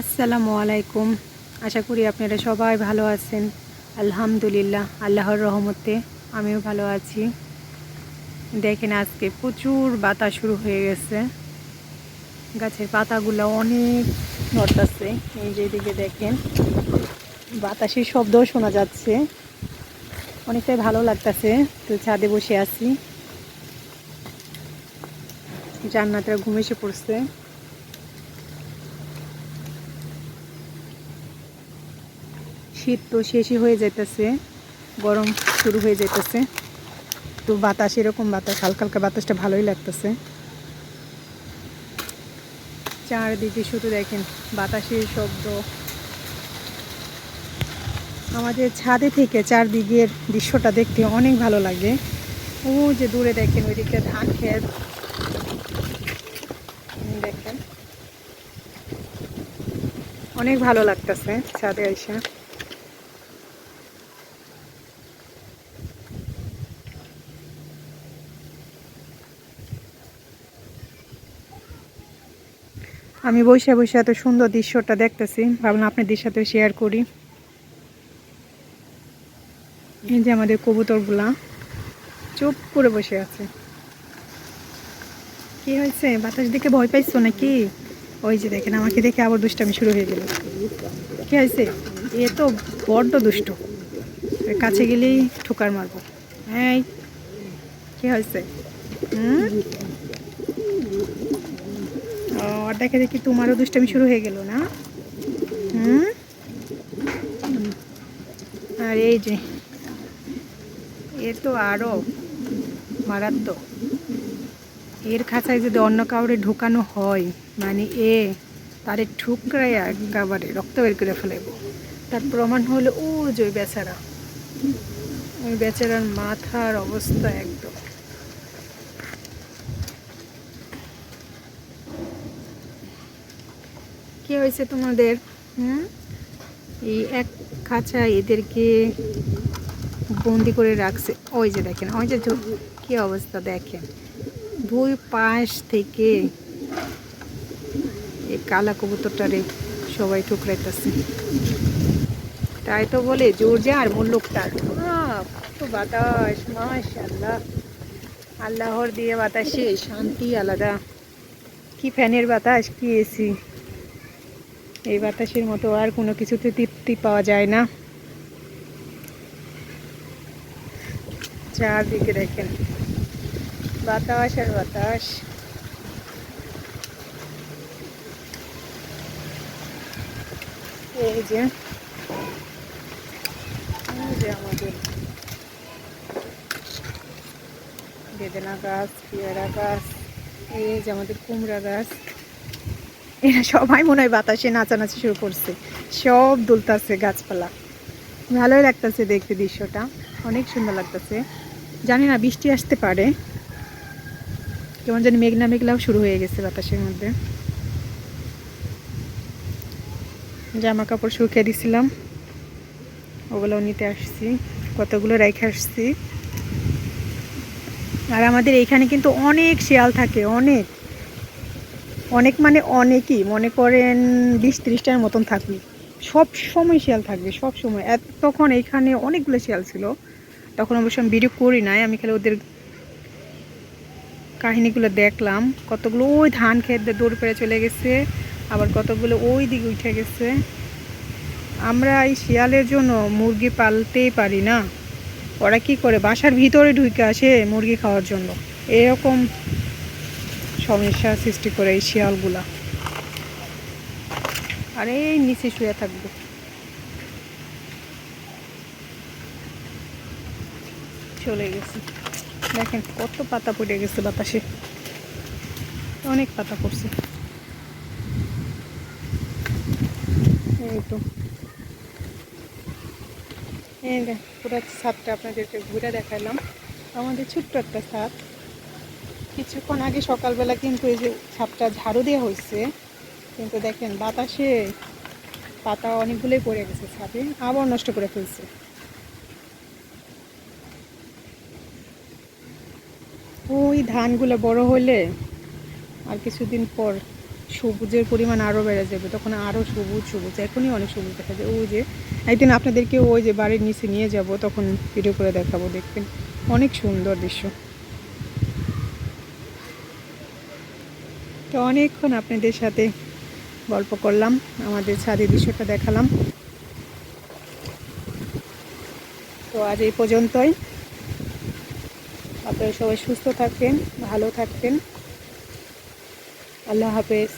আসসালামু আলাইকুম। আশা করি আপনারা সবাই ভালো আছেন। আলহামদুলিল্লাহ, আল্লাহর রহমতে আমিও ভালো আছি। দেখেন আজকে প্রচুর বাতাস শুরু হয়ে গেছে। গাছের পাতাগুলো অনেক নড়তাছে। এই যে দিকে দেখেন, বাতাসের শব্দও শোনা যাচ্ছে। অনেকটাই ভালো লাগতাছে, তো ছাদে বসে আছি। জান্নাতরা ঘুম এসে পড়ছে। শীত তো শেষই হয়ে যাইতেছে, গরম শুরু হয়ে যাইতেছে। তো বাতাস, এরকম বাতাস, হালকা হালকা বাতাসটা ভালোই লাগতেছে। চারদিকে শুধু দেখেন বাতাসের শব্দ। আমাদের ছাদে থেকে চারদিকের দৃশ্যটা দেখতে অনেক ভালো লাগে। ও যে দূরে দেখেন ওই দিকটা ধান ক্ষেত দেখেন। অনেক ভালো লাগতেছে ছাদে এসে আমি বসে বসে এত সুন্দর দৃশ্যটা দেখতেছি। ভাবলাম আপনাদের সাথে শেয়ার করি। এই যে আমাদের কবুতরগুলা। চুপ করে বসে আছে। কি হয়েছে? বাতাস দেখে ভয় পাইছো নাকি? ওই যে দেখেন, আমাকে দেখে আবার দুষ্টামি শুরু হয়ে গেল। কি হয়েছে? এ তো বড্ড দুষ্ট। কাছে গেলেই ঠোকার মারবো। হ্যাঁ কি হয়েছে? হুম? আর দেখে দেখি তোমারও দুষ্টামি শুরু হয়ে গেল না? হুম? আর এই যে এ তো আরও মারাত্মক। এর খাঁচায় যদি অন্য কাউরে ঢোকানো হয় মানে এ তারে ঠুকরাই একেবারে রক্ত বের করে ফেলাইব। তার প্রমাণ হলো ও যে বেচারা। ওই বেচারার মাথার অবস্থা একদম কি হয়েছে তোমাদের? হুম? এই এক খাঁচা এদেরকে বন্দি করে রাখছে। ওই যে দেখেন ওই যে কি অবস্থা দেখেন। দুই পাশ থেকে এই কালা কবুতরটারে সবাই ঠুকরাইতেছে। তাই তো বলে জোর যার মুল্লুক তার আহ, কত বাতাস মাশাল্লাহ আল্লাহর দিয়ে বাতাসে শান্তি আলাদা। কি ফ্যানের বাতাস কি এসি। এই বাতাসের মতো আর কোনো কিছুতে তৃপ্তি পাওয়া যায় না। চারদিকে দেখেন, বাতাস আর বাতাস। এই যে আমাদের বেদনা গাছ, পেয়ারা গাছ, এই যে আমাদের কুমড়া গাছ। এরা সবাই মনে হয় বাতাসে নাচানাচি শুরু করছে। সব দুলতাছে গাছপালা। ভালোই লাগতেছে দেখতে দৃশ্যটা। অনেক সুন্দর লাগতেছে। জানি না, বৃষ্টি আসতে পারে। কেমন জানি মেঘনা মেঘলাও শুরু হয়ে গেছে বাতাসের মধ্যে। জামা কাপড় শুকিয়ে দিছিলাম। ওগুলোও নিতে আসছি। কতগুলো রেখে আসছি। আর আমাদের এইখানে কিন্তু অনেক শিয়াল থাকে, অনেক। অনেক মানে অনেকই, মনে করেন বিশ ত্রিশটার মতন থাকবে। সব সময় শিয়াল থাকবে, সব সময়। এত তখন এইখানে অনেকগুলো শিয়াল ছিল। তখন অবশ্য আমি ভিডিও করি নাই, আমি খালি ওদের কাহিনীগুলো দেখলাম। কতগুলো ওই ধান খেত দৌড় পেরে চলে গেছে, আবার কতগুলো ওই দিকে উঠে গেছে। আমরা এই শিয়ালের জন্য মুরগি পালতেই পারি না। ওরা কি করে বাসার ভিতরে ঢুকে আসে মুরগি খাওয়ার জন্য? এরকম সমস্যা সৃষ্টি করে এই শিয়ালগুলা। আর এই নিচে শুয়ে থাকবে। চলে গেছে। দেখেন কত পাতা পড়ে গেছে বাতাসে। অনেক পাতা পড়ছে। এই তো। এই দেখ পুরো ছাদটা আপনাদেরকে ঘুরে দেখালাম। আমাদের ছোট্ট একটা ছাদ। কিছুক্ষণ আগে সকালবেলা কিন্তু এই যে ছাদটা ঝাড়ু দেওয়া হয়েছে, কিন্তু দেখেন বাতাসে পাতা অনেকগুলোই পড়ে গেছে ছাদে, আবার নষ্ট করে ফেলছে। ওই ধানগুলো বড় হলে আর কিছুদিন পর সবুজের পরিমাণ আরও বেড়ে যাবে, তখন আরও সবুজ সবুজ, এখনই অনেক সবুজ দেখা যায়। ওই যে একদিন আপনাদেরকে ওই যে বাড়ির নিচে নিয়ে যাব, তখন ভিডিও করে দেখাবো, দেখবেন অনেক সুন্দর দৃশ্য। তো অনেকক্ষণ আপনাদের সাথে গল্প করলাম, আমাদের ছাদের দৃশ্যটা দেখালাম। তো আজ এই পর্যন্তই। আপনারা সবাই সুস্থ থাকবেন, ভালো থাকবেন। আল্লাহ হাফেজ।